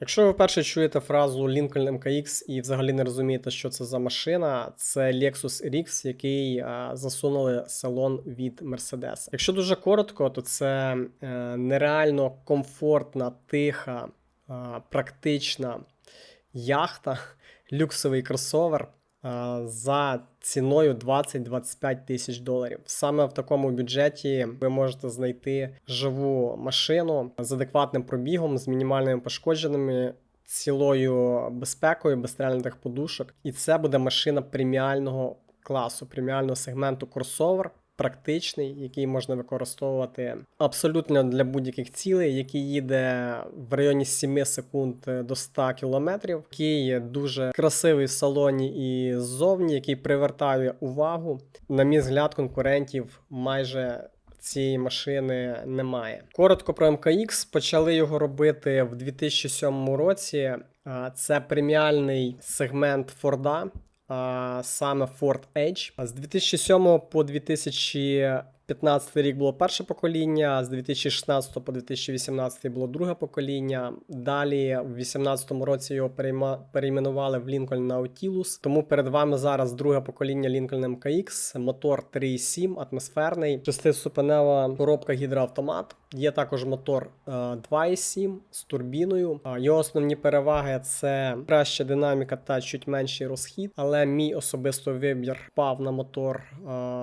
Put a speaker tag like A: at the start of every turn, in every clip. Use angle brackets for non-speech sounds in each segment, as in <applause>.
A: Якщо ви вперше чуєте фразу Lincoln MKX і взагалі не розумієте, що це за машина, це Lexus RX, який засунули салон від Mercedes. Якщо дуже коротко, то це е, нереально комфортна, тиха, практична яхта, <laughs> люксовий кросовер за ціною 20-25 тисяч доларів. Саме в такому бюджеті ви можете знайти живу машину з адекватним пробігом, з мінімальними пошкодженими. Цілою безпекою, без стрельних подушок, і це буде машина преміального класу, преміального сегменту кросовер, практичний, який можна використовувати абсолютно для будь-яких цілей, який їде в районі 7 секунд до 100 км, який дуже красивий в салоні і ззовні, який привертає увагу. На мій взгляд, конкурентів майже. Цієї машини немає. Коротко про МКХ. Почали його робити в 2007 році. Це преміальний сегмент Форда, саме Ford Edge. З 2007 по 2015 рік було перше покоління, з 2016 по 2018 було друге покоління. Далі в 2018 році його перейменували в Lincoln Nautilus. Тому перед вами зараз друге покоління Lincoln MKX, мотор 3.7, атмосферний, шестиступенева коробка гідроавтомат. Є також мотор е, 2.7 з турбіною. Його основні переваги це краща динаміка та чуть менший розхід. Але мій особистий вибір впав на мотор е,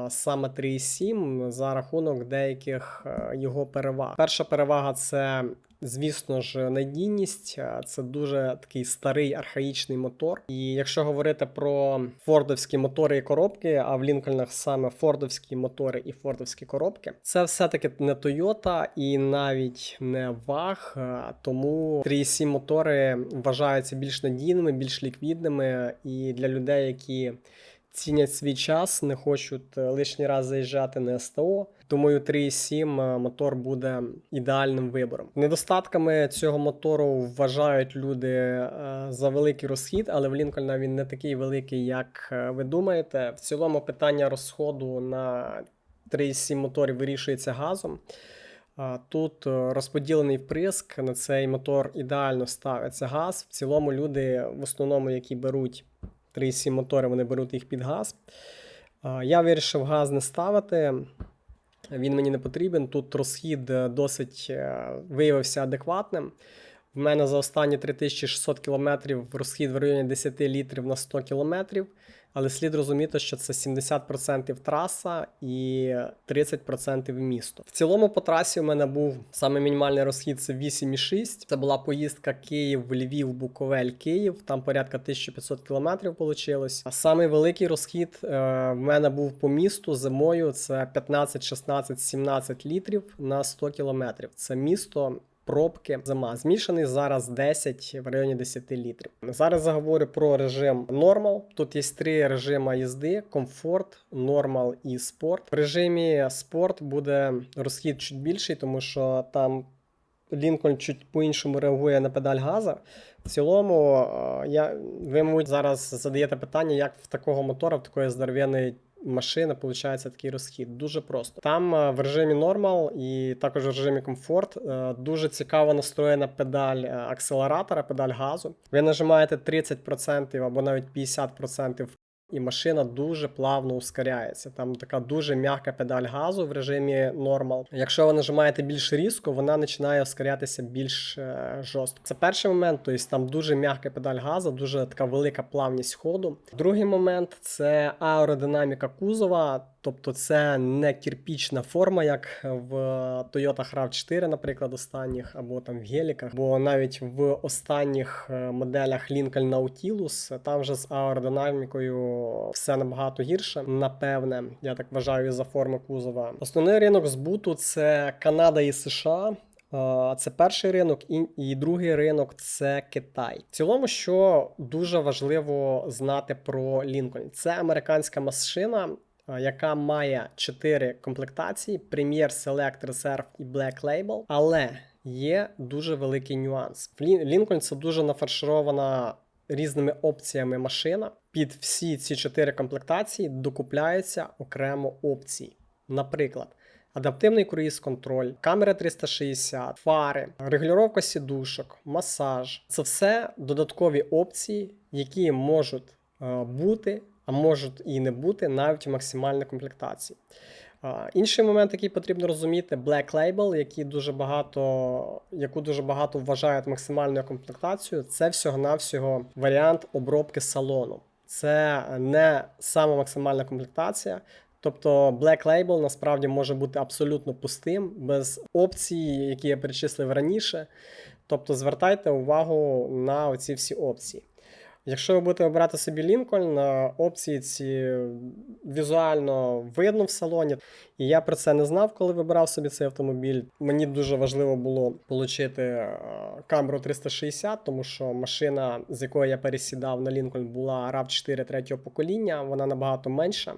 A: саме 3.7 за рахунок деяких е, його переваг. Перша перевага це. Звісно ж, надійність це дуже такий старий архаїчний мотор. І якщо говорити про фордовські мотори і коробки, а в Лінкольнах саме фордовські мотори і фордовські коробки, це все-таки не Toyota і навіть не а, тому 3.7 мотори вважаються більш надійними, більш ліквідними і для людей, які цінять свій час, не хочуть е, лишній раз заїжджати на СТО. Думаю, 3.7 мотор буде ідеальним вибором. Недостатками цього мотору вважають люди е, за великий розхід, але в Лінкольна він не такий великий, як е, ви думаєте. В цілому питання розходу на 3.7 моторі вирішується газом. Тут е, розподілений вприск на цей мотор ідеально ставиться газ. В цілому люди, в основному, які беруть 3.7 мотори, вони беруть їх під газ. Я вирішив газ не ставити. Він мені не потрібен. Тут розхід е, досить е, виявився адекватним. В мене за останні 3600 км розхід в районі 10 літрів на 100 км. Але слід розуміти, що це 70% траса і 30% місто. В цілому по трасі у мене був саме мінімальний розхід це 8,6. Це була поїздка Київ, Львів, Буковель, Київ. Там порядка 1500 кілометрів вийшло. А самий великий розхід е, в мене був по місту зимою. Це 15, 16, 17 літрів на 100 кілометрів. Це місто пробки зима. Змішаний зараз 10 в районі 10 літрів. Зараз заговорю про режим Normal. Тут є три режими їзди: комфорт, Normal і спорт. В режимі спорт буде розхід чуть більший, тому що там. Лінкольн чуть по-іншому реагує на педаль газа. В цілому, е, я, ви, мабуть, зараз задаєте питання, як в такого мотора, в такої здоров'яної машини виходить такий розхід. Дуже просто. Там в режимі нормал і також в режимі комфорт е, дуже цікаво настроєна педаль е, акселератора, педаль газу. Ви нажимаєте 30% або навіть 50%. І машина дуже плавно ускоряється. Там така дуже м'яка педаль газу в режимі Normal. Якщо ви нажимаєте більш різко, вона починає ускорятися більш е, жорстко. Це перший момент, тобто там дуже м'яка педаль газу, дуже така велика плавність ходу. Другий момент це аеродинаміка кузова. Тобто це не кірпічна форма, як в Toyota RAV4, наприклад, останніх, або там в геліках, бо навіть в останніх е, моделях Lincoln Nautilus там вже з аеродинамікою все набагато гірше. Напевне, я так вважаю, за форми кузова. Основний ринок збуту це Канада і США. Це перший ринок, і, другий ринок це Китай. В цілому, що дуже важливо знати про Lincoln, це американська машина. Яка має 4 комплектації: Premier, Select, Reserve і Black Label. Але є дуже великий нюанс. Лінкольн це дуже нафарширована різними опціями машина. Під всі ці 4 комплектації докупляються окремо опції. Наприклад, адаптивний круїз-контроль, камера 360, фари, регулювання сідушок, масаж це все додаткові опції, які можуть е, бути, а можуть і не бути навіть в максимальній комплектації. Інший момент, який потрібно розуміти, Black Label, який дуже багато, яку дуже багато вважають максимальною комплектацією, це всього-навсього варіант обробки салону. Це не сама максимальна комплектація. Тобто Black Label насправді може бути абсолютно пустим, без опцій, які я перечислив раніше. Тобто звертайте увагу на оці всі опції. Якщо ви будете обирати собі Лінкольн, опції ці візуально видно в салоні. І я про це не знав, коли вибирав собі цей автомобіль. Мені дуже важливо було отримати камеру 360, тому що машина, з якої я пересідав на Лінкольн, була rav 4 третього покоління, вона набагато менша.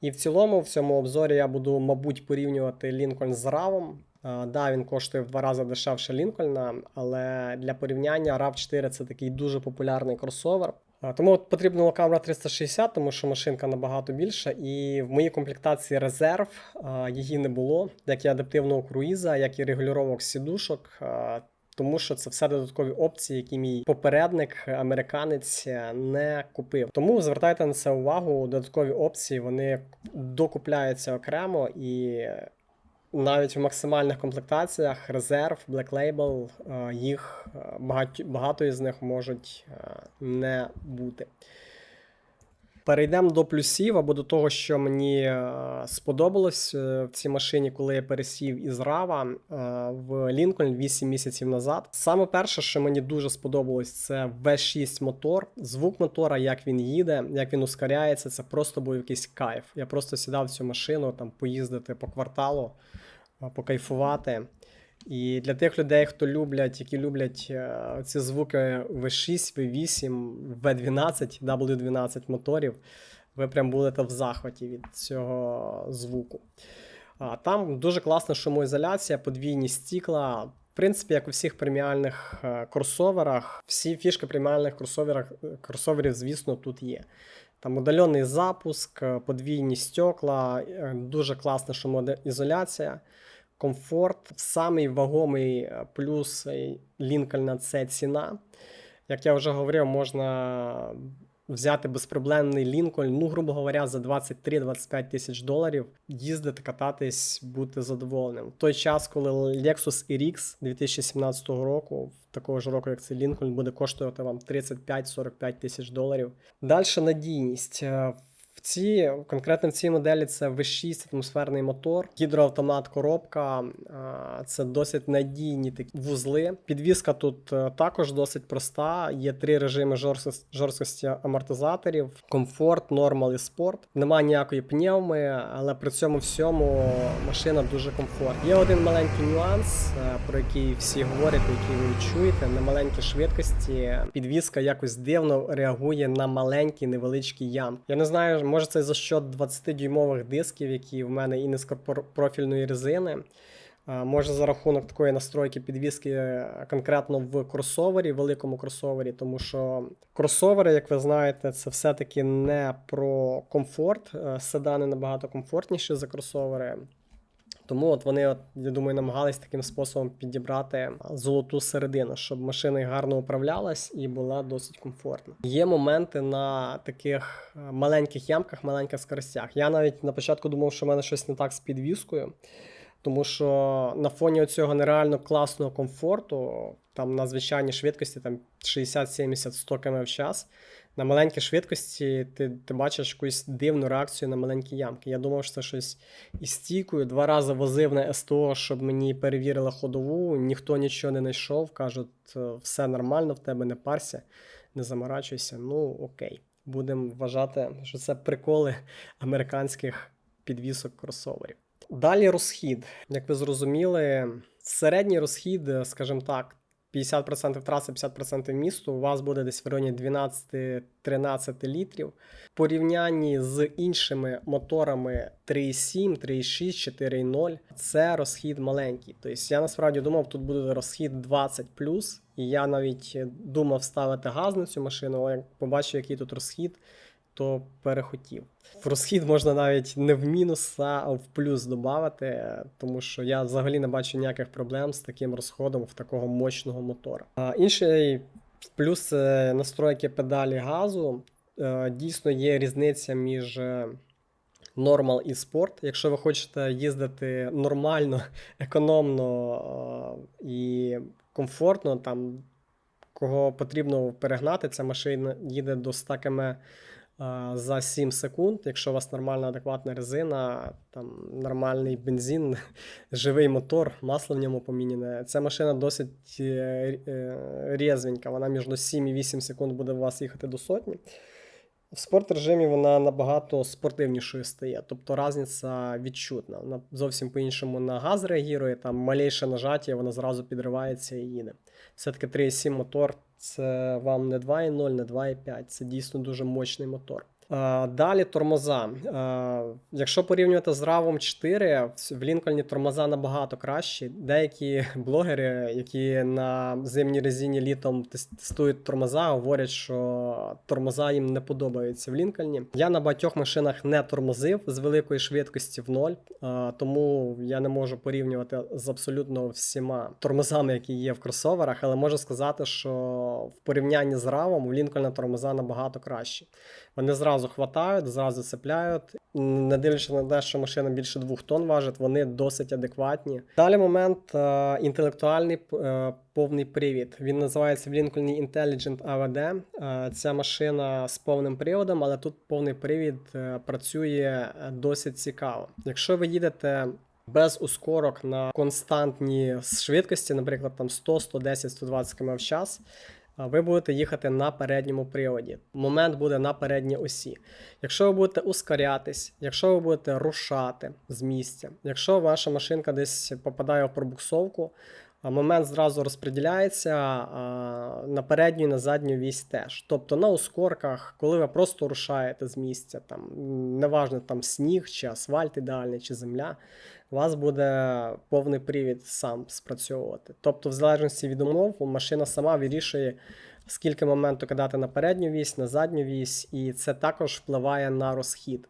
A: І в цілому, в цьому обзорі я буду, мабуть, порівнювати Лінкольн з RAV. Да, він коштує в два рази дешевше Лінкольна, але для порівняння rav 4 це такий дуже популярний кросовер. Тому от потрібна була камера 360, тому що машинка набагато більша, і в моїй комплектації резерв її не було, як і адаптивного круїза, як і регулювання сідушок. Тому що це все додаткові опції, які мій попередник, американець, не купив. Тому звертайте на це увагу. Додаткові опції вони докупляються окремо і навіть в максимальних комплектаціях резерв, Black Label, е, їх е, багато, багато із них можуть е, не бути. Перейдемо до плюсів або до того, що мені сподобалось в цій машині, коли я пересів із Рава в Лінкольн 8 місяців назад. Саме перше, що мені дуже сподобалось, це V6 мотор. Звук мотора, як він їде, як він ускоряється, це просто був якийсь кайф. Я просто сідав в цю машину, там поїздити по кварталу покайфувати. І для тих людей, хто люблять, які люблять е, ці звуки V6, V8, V12, W12 моторів, ви прям будете в захваті від цього звуку. Там дуже класна шумоізоляція, подвійні стікла. В принципі, як у всіх преміальних е, кросоверах, всі фішки преміальних кросоверів, звісно, тут є. Там удалений запуск, подвійні стекла, е, дуже класна шумоізоляція комфорт. Самий вагомий е, плюс Лінкольна це ціна. Як я вже говорив, можна взяти безпроблемний Лінкольн, ну, грубо говоря, за 23-25 тисяч доларів, їздити, кататись, бути задоволеним. В той час, коли Lexus RX 2017 року, такого ж року, як цей Лінкольн, буде коштувати вам 35-45 тисяч доларів. Далі надійність. Ці конкретно в цій моделі це V6 атмосферний мотор, гідроавтомат, коробка. Це досить надійні такі вузли. Підвізка тут е, також досить проста. Є три режими жорсткості амортизаторів: комфорт, нормал і спорт. Немає ніякої пневми, але при цьому всьому машина дуже комфортна. Є один маленький нюанс, е, про який всі говорять, який ви чуєте. На маленькій швидкості підвізка якось дивно реагує на маленькі невеличкі ям. Я не знаю. Може це за що 20-дюймових дисків, які в мене і низькопрофільної резини. Може за рахунок такої настройки підвіски конкретно в кросовері, великому кросовері, тому що кросовери, як ви знаєте, це все-таки не про комфорт. Е, седани набагато комфортніші за кросовери. Тому от вони, от, я думаю, намагались таким способом підібрати золоту середину, щоб машина гарно управлялась і була досить комфортна. Є моменти на таких е, маленьких ямках, маленьких скоростях. Я навіть на початку думав, що в мене щось не так з підвіскою. Тому що на фоні цього нереально класного комфорту, там на звичайній швидкості там 60, 70, 100 км в час, на маленькій швидкості ти ти бачиш якусь дивну реакцію на маленькі ямки. Я думав, що це щось із стійкою. Два рази возив на СТО, щоб мені перевірили ходову, ніхто нічого не знайшов. Кажуть, все нормально, в тебе не парся, не заморачуйся. Ну окей, будемо вважати, що це приколи американських підвісок кросоверів. Далі розхід. Як ви зрозуміли, середній розхід, скажімо так, 50% траси, 50% місту, у вас буде десь в районі 12-13 літрів. В порівнянні з іншими моторами 3,7, 3,6, 4,0 це розхід маленький. Тобто я насправді думав, тут буде розхід 20 І я навіть думав ставити газ на цю машину, але побачив, який тут розхід. Хто перехотів. В розхід можна навіть не в мінус, а в плюс додати, тому що я взагалі не бачу ніяких проблем з таким розходом в такого мощного мотора. А інший плюс це настройки педалі газу. Е, Дійсно є різниця між е, Normal і Sport. Якщо ви хочете їздити нормально, <laughs> економно е, і комфортно, там кого потрібно перегнати, ця машина їде до 100 км е, за 7 секунд. Якщо у вас нормальна адекватна резина, там нормальний бензин, <laughs> живий мотор, масло в ньому поміняне. Ця машина досить е, е, різвенька, вона між 7 і 8 секунд буде у вас їхати до сотні. В спорт режимі вона набагато спортивнішою стає, тобто різниця відчутна. Вона зовсім по-іншому на газ реагує, там малейше нажаття, вона зразу підривається і їде. Все-таки 3,7 мотор це вам не 2,0, не 2,5, це дійсно дуже мощний мотор. А, Далі тормоза. Якщо порівнювати з RAV 4, в Лінкольні тормоза набагато кращі. Деякі <laughs> блогери, які на зимній резині літом тестують тормоза, говорять, що тормоза їм не подобаються в Лінкольні. Я на багатьох машинах не тормозив з великої швидкості в ноль, тому я не можу порівнювати з абсолютно всіма тормозами, які є в кросоверах, але можу сказати, що в порівнянні з RAV у Лінкольна тормоза набагато кращі. Вони зразу хватають, зразу цепляють. Не дивлячись на те, що машина більше двох тонн важить, вони досить адекватні. Далі момент е, інтелектуальний е, повний привід. Він називається в Lincoln Intelligent AVD. Е, ця машина з повним приводом, але тут повний привід працює досить цікаво. Якщо ви їдете без ускорок на константній швидкості, наприклад, там 100, 110, 120 км в час. Ви будете їхати на передньому приводі. Момент буде на передній осі. Якщо ви будете ускорятись, якщо ви будете рушати з місця, якщо ваша машинка десь попадає в пробуксовку, момент зразу розподіляється на передню і на задню вісь теж. Тобто на ускорках, коли ви просто рушаєте з місця, там неважно там сніг, чи асфальт ідеальний, чи земля, у вас буде повний привід сам спрацьовувати. Тобто, в залежності від умов, машина сама вирішує, скільки моменту кидати на передню вісь, на задню вісь, і це також впливає на розхід.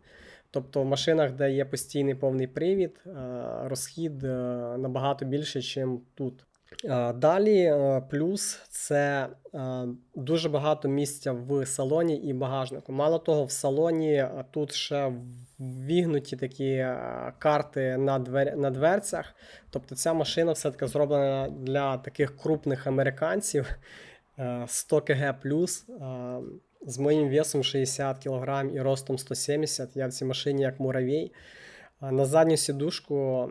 A: Тобто в машинах, де є постійний повний привід, е, розхід е, набагато більше, ніж тут. Е, Далі е, плюс це е, дуже багато місця в салоні і багажнику. Мало того, в салоні тут ще вігнуті такі карти на, двер... на дверцях. Тобто ця машина все-таки зроблена для таких крупних американців е, 100 кг плюс. З моїм весом 60 кг і ростом 170 я в цій машині як муравей. На задню сідушку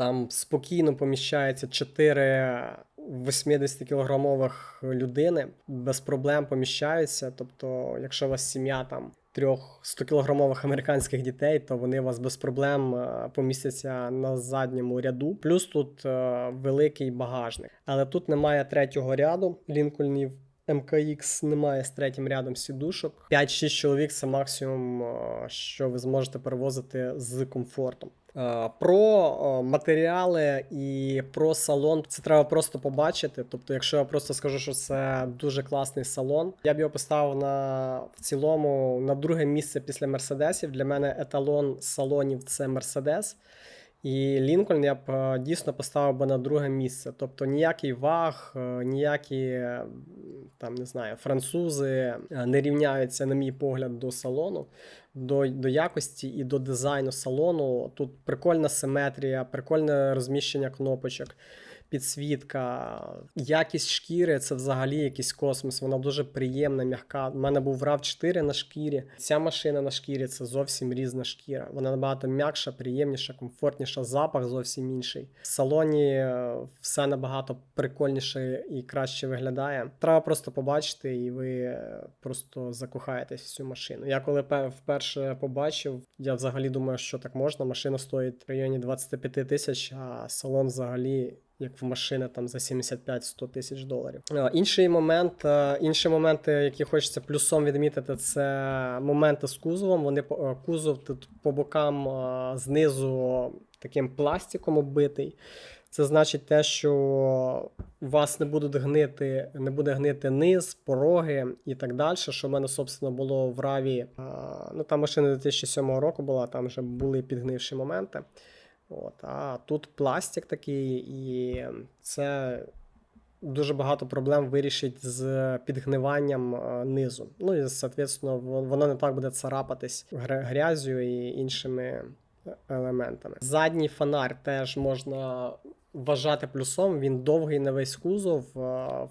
A: там спокійно поміщається 4 80-кілограмових людини, без проблем поміщаються. Тобто, якщо у вас сім'я там трьох 100-кілограмових американських дітей, то вони у вас без проблем е, помістяться на задньому ряду. Плюс тут е, великий багажник. Але тут немає третього ряду лінкольнів. МКX немає з третім рядом сідушок. 5-6 чоловік це максимум, що ви зможете перевозити з комфортом. Е, Про е, матеріали і про салон це треба просто побачити. Тобто, якщо я просто скажу, що це дуже класний салон, я б його поставив на в цілому на друге місце після мерседесів. Для мене еталон салонів це мерседес. І Лінкольн я б е, дійсно поставив би на друге місце. Тобто ніякий ваг, е, ніякі там не знаю, французи е, не рівняються, на мій погляд, до салону, до, до якості і до дизайну салону. Тут прикольна симетрія, прикольне розміщення кнопочок. Підсвітка, якість шкіри це взагалі якийсь космос. Вона дуже приємна, м'яка. У мене був rav 4 на шкірі. Ця машина на шкірі це зовсім різна шкіра. Вона набагато м'якша, приємніша, комфортніша, запах зовсім інший. В салоні е, все набагато прикольніше і краще виглядає. Треба просто побачити, і ви е, просто закохаєтесь в цю машину. Я коли вперше побачив, я взагалі думаю, що так можна. Машина стоїть в районі 25 тисяч, а салон взагалі. Як в машини там за 75-100 тисяч доларів. Е, Інший момент, е, інші моменти, які хочеться плюсом відмітити, це моменти з кузовом. Вони е, кузов тут по бокам знизу таким пластиком оббитий. Це значить те, що у вас не будуть гнити, не буде гнити низ, пороги і так далі. Що в мене, собственно, було в раві. Ну там машина 2007 року була, там вже були підгнивші моменти. От, а тут пластик такий, і це дуже багато проблем вирішить з підгниванням е, низу. Ну і, відповідно, воно не так буде царапатись грязю і іншими е, елементами. Задній фонарь теж можна. Вважати плюсом, він довгий на весь кузов.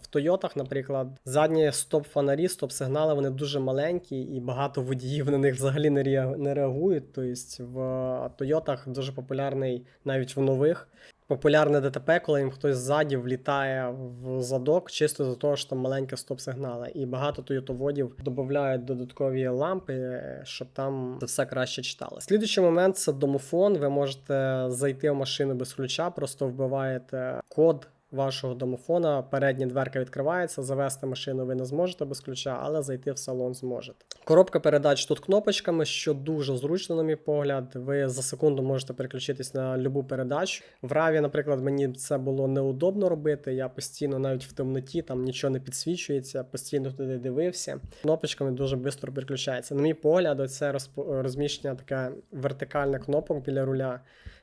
A: В Тойотах, наприклад, задні стоп-фонарі, стоп-сигнали вони дуже маленькі, і багато водіїв на них взагалі не реагують. Тобто в Тойотах дуже популярний навіть в нових популярне ДТП, коли їм хтось ззаді влітає в задок, чисто за того, що там маленька стоп-сигнали. І багато тойотоводів додають додаткові лампи, щоб там це все краще читали. Слідуючий момент це домофон. Ви можете зайти в машину без ключа, просто вбиваєте код. Вашого домофона передня дверка відкривається, завести машину ви не зможете без ключа, але зайти в салон зможете. Коробка передач тут кнопочками, що дуже зручно, на мій погляд. Ви за секунду можете переключитись на любу передачу. В Раві, наприклад, мені це було неудобно робити. Я постійно, навіть в темноті, там нічого не підсвічується, постійно туди дивився. Кнопочками дуже швидко переключається. На мій погляд, розп- розміщення таке вертикальне кнопок біля руля.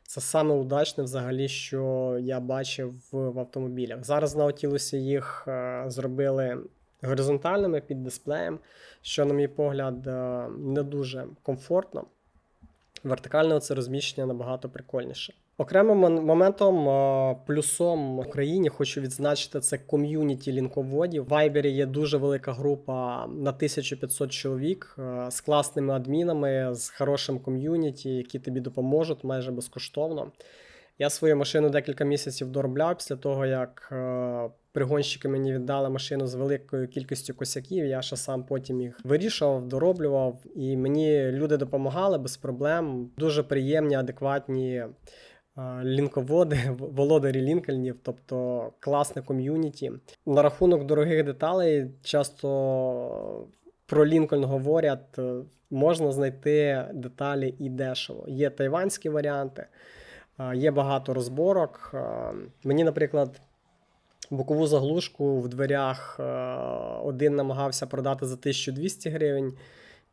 A: Це саме удачне взагалі, що я бачив в, автомобілях. Зараз на Отілусі їх е, зробили горизонтальними під дисплеєм, що, на мій погляд, е, не дуже комфортно. Вертикальне це розміщення набагато прикольніше. Окремим моментом, плюсом в Україні хочу відзначити це ком'юніті лінководів. В Вайбері є дуже велика група на 1500 чоловік з класними адмінами, з хорошим ком'юніті, які тобі допоможуть майже безкоштовно. Я свою машину декілька місяців доробляв після того, як пригонщики мені віддали машину з великою кількістю косяків. Я ще сам потім їх вирішував, дороблював, і мені люди допомагали без проблем. Дуже приємні, адекватні лінководи, <laughs> володарі лінкольнів, тобто класне ком'юніті. На рахунок дорогих деталей часто про Лінкольн говорять, е, можна знайти деталі і дешево. Є тайванські варіанти. Є багато розборок. Мені, наприклад, бокову заглушку в дверях е, один намагався продати за 1200 гривень.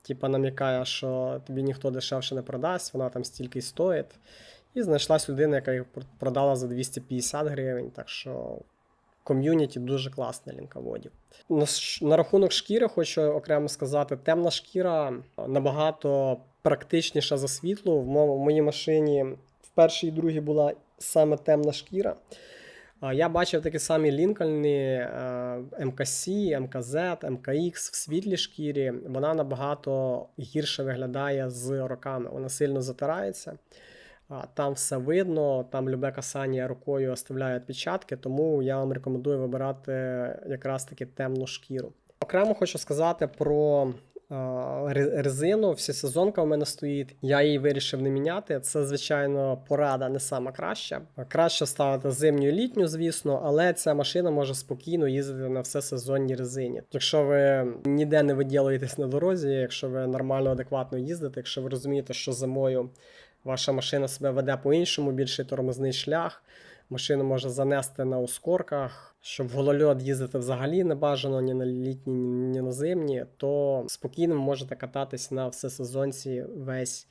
A: Типа намікає, що тобі ніхто дешевше не продасть, вона там стільки й стоїть. І знайшлась людина, яка їх продала за 250 гривень. Так що ком'юніті дуже класне лінководів. На, на рахунок шкіри хочу окремо сказати: темна шкіра набагато практичніша за світло. В моїй машині в першій і другій була саме темна шкіра. Я бачив такі самі Лінкольни е, МКС, МКЗ, МКХ в світлій шкірі. Вона набагато гірше виглядає з роками. Вона сильно затирається. Там все видно, там любе касання рукою оставляє відпечатки, тому я вам рекомендую вибирати якраз таки темну шкіру. Окремо хочу сказати про резину. Всесезонка в мене стоїть. Я її вирішив не міняти. Це, звичайно, порада не сама краща. Краще ставити зимню і літню, звісно, але ця машина може спокійно їздити на всесезонній резині. Якщо ви ніде не виділуєтесь на дорозі, якщо ви нормально, адекватно їздите, якщо ви розумієте, що зимою ваша машина себе веде по-іншому, більший тормозний шлях. Машину може занести на ускорках, щоб в їздити взагалі не бажано ні на літні, ні на зимні, то спокійно можете кататись на всесезонці весь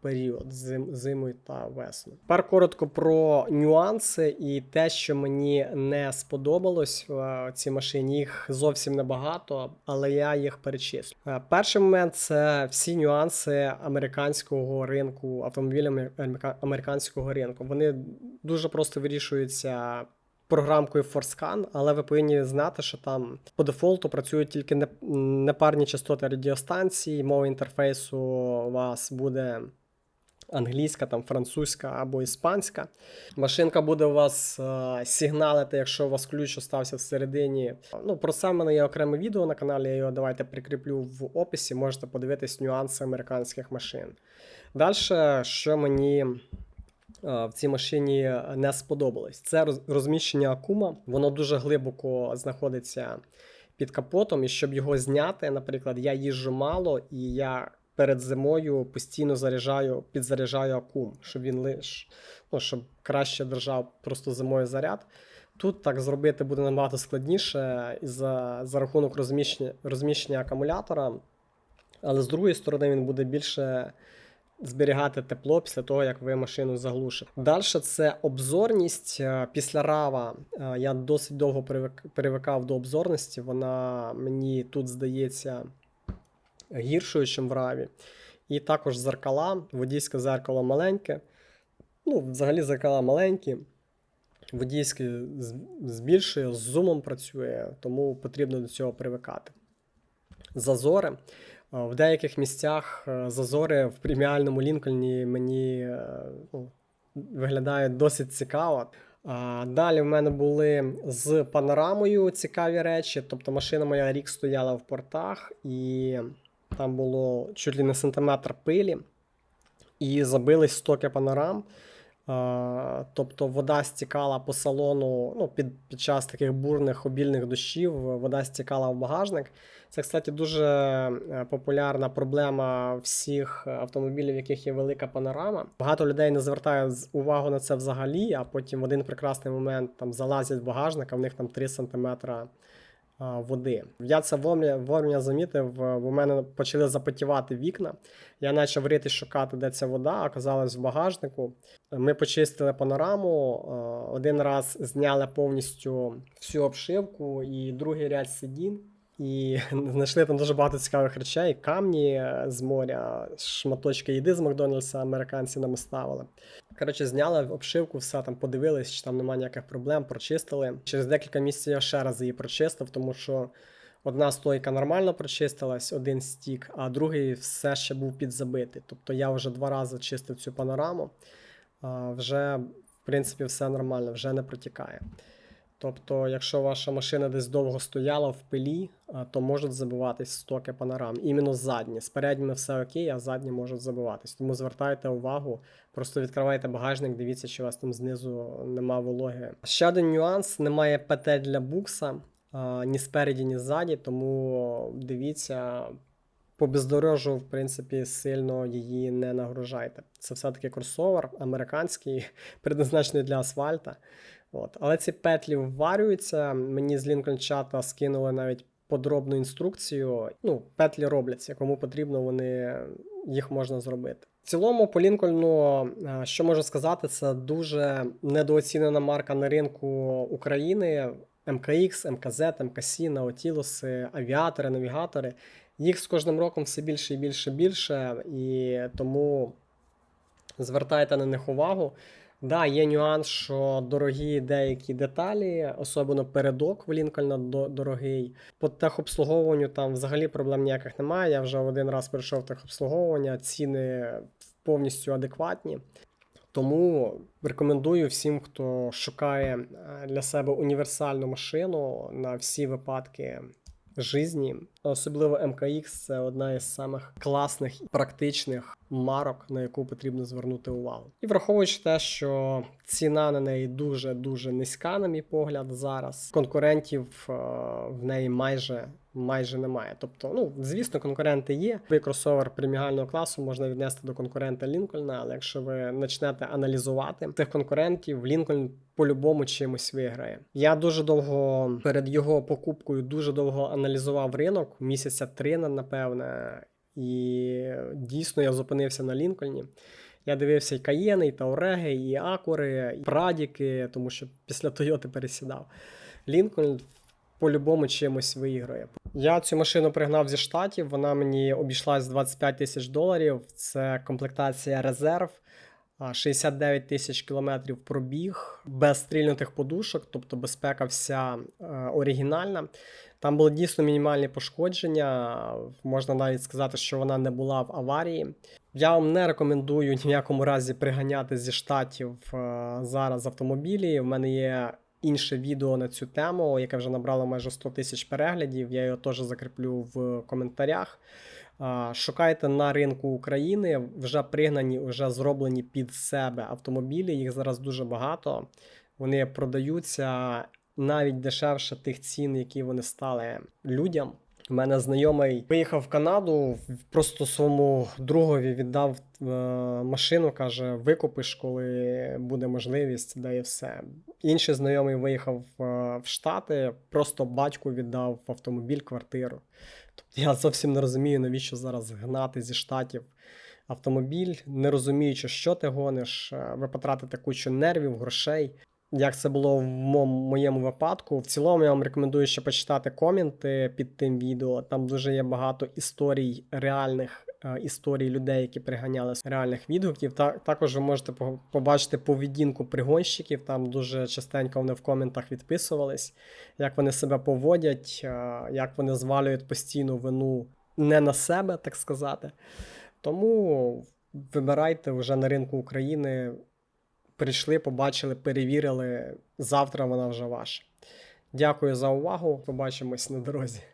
A: період зим, зимою та весну. Тепер коротко про нюанси і те, що мені не сподобалось в цій машині. Їх зовсім небагато, але я їх перечислю. Е, Перший момент це всі нюанси американського ринку, автомобілями америка- американського ринку. Вони дуже просто вирішуються. Програмкою ForceScan, але ви повинні знати, що там по дефолту працюють тільки непарні частоти радіостанції, мова інтерфейсу у вас буде англійська, там французька або іспанська. Машинка буде у вас е, сигналити, якщо у вас ключ остався всередині. Ну, про це в мене є окреме відео на каналі, я його давайте прикріплю в описі, можете подивитись нюанси американських машин. Далі, що мені в цій машині не сподобалось, це розміщення акума. Воно дуже глибоко знаходиться під капотом, і щоб його зняти, наприклад, я їжджу мало і я перед зимою постійно заряджаю, підзаряджаю акум, щоб він лиш, ну, щоб краще держав просто зимою заряд. Тут так зробити буде набагато складніше за, за рахунок розміщення, розміщення акумулятора, але з другої сторони він буде більше зберігати тепло після того, як ви машину заглушите. Далі це обзорність. Е, Після рава е, я досить довго привикав до обзорності. Вона мені тут здається гіршою, ніж в раві. І також зеркала. Водійське зеркало маленьке. Ну, взагалі зеркала маленькі. Водійське з- збільшує, з зумом працює, тому потрібно до цього привикати. Зазори. Е, В деяких місцях е, зазори в преміальному Лінкольні мені е, ну, виглядають досить цікаво. Далі в мене були з панорамою цікаві речі. Тобто машина моя рік стояла в портах, і там було чуть ли не сантиметр пилі, і забились стоки панорам. А, Тобто вода стікала по салону ну, під, під час таких бурних обільних дощів, вода стікала в багажник. Це, кстати, дуже е, популярна проблема всіх автомобілів, в яких є велика панорама. Багато людей не звертають з- увагу на це взагалі, а потім в один прекрасний момент там залазять в багажник, а в них там 3 см води. Я це вовремя, замітив, е, бо в мене почали запотівати вікна. Я почав рити шукати, де ця вода, оказалась в багажнику. Ми почистили панораму, е, один раз зняли повністю всю обшивку і другий ряд сидінь. І <laughs> знайшли там дуже багато цікавих речей: камні е, з моря, шматочки їди з Макдональдса, американці нам ставили. Коротше, зняли обшивку, все там подивились, чи там немає ніяких проблем, прочистили. Через декілька місяців я ще раз її прочистив, тому що одна стойка нормально прочистилась, один стік, а другий все ще був підзабитий. Тобто я вже два рази чистив цю панораму, вже, в принципі, все нормально, вже не протікає. Тобто, якщо ваша машина десь довго стояла в пилі, то можуть забиватись стоки панорам. Іменно задні. З передніми все окей, а задні можуть забиватись. Тому звертайте увагу, просто відкривайте багажник, дивіться, чи у вас там знизу нема вологи. Ще один нюанс: немає ПТ для букса ні спереді, ні ззаді, тому дивіться. По бездорожжю, в принципі, сильно її не нагружайте. Це все-таки кросовер американський, <laughs> предназначений для асфальта. От. Але ці петлі вварюються. Мені з Lincoln чата скинули навіть подробну інструкцію. Ну, петлі робляться, кому потрібно, вони їх можна зробити. В цілому, по Лінкольну, е, що можу сказати, це дуже недооцінена марка на ринку України. МКХ, МКЗ, МКС, Наутілуси, авіатори, навігатори. Їх з кожним роком все більше і більше і більше, і тому звертайте на них увагу. Да, є нюанс, що дорогі деякі деталі, особливо передок в Лінкольна до- дорогий. По техобслуговуванню там взагалі проблем ніяких немає. Я вже один раз пройшов техобслуговування, ціни повністю адекватні. Тому рекомендую всім, хто шукає е, для себе універсальну машину на всі випадки житті. Особливо МКХ це одна із самих класних практичних марок, на яку потрібно звернути увагу. І враховуючи те, що ціна на неї дуже дуже низька, на мій погляд, зараз конкурентів е, в неї майже. Майже немає. Тобто, ну, звісно, конкуренти є. Ви кросовер преміального класу можна віднести до конкурента Лінкольна, але якщо ви почнете аналізувати цих конкурентів, Лінкольн по-любому чимось виграє. Я дуже довго перед його покупкою дуже довго аналізував ринок, місяця три, напевне, і дійсно я зупинився на Лінкольні. Я дивився і Каєни, і Тауреги, і Акури, і Прадіки, тому що після Тойоти пересідав. Лінкольн по-любому чимось виіграє. Я цю машину пригнав зі штатів, вона мені обійшлась 25 тисяч доларів. Це комплектація резерв. 69 тисяч кілометрів пробіг, без стрільнутих подушок, тобто безпека вся е, оригінальна. Там були дійсно мінімальні пошкодження. Можна навіть сказати, що вона не була в аварії. Я вам не рекомендую ні в якому разі приганяти зі штатів е, зараз автомобілі. В мене є інше відео на цю тему, яке вже набрало майже 100 тисяч переглядів. Я його теж закріплю в коментарях. Шукайте на ринку України вже пригнані, вже зроблені під себе автомобілі. Їх зараз дуже багато. Вони продаються навіть дешевше тих цін, які вони стали людям. У мене знайомий виїхав в Канаду, просто своєму другові віддав е, машину, каже: викупиш, коли буде можливість, да і все. Інший знайомий виїхав е, в Штати, просто батьку віддав автомобіль, квартиру. Тобто я зовсім не розумію, навіщо зараз гнати зі штатів автомобіль, не розуміючи, що ти гониш, е, ви потратите кучу нервів, грошей. Як це було в мо- моєму випадку. В цілому я вам рекомендую ще почитати коменти під тим відео. Там дуже є багато історій, реальних е, історій людей, які приганяли реальних відгуків. Та, також ви можете побачити поведінку пригонщиків. Там дуже частенько вони в коментах відписувались, як вони себе поводять, е, як вони звалюють постійну вину не на себе, так сказати. Тому вибирайте вже на ринку України. Прийшли, побачили, перевірили. Завтра вона вже ваша. Дякую за увагу. Побачимось на дорозі.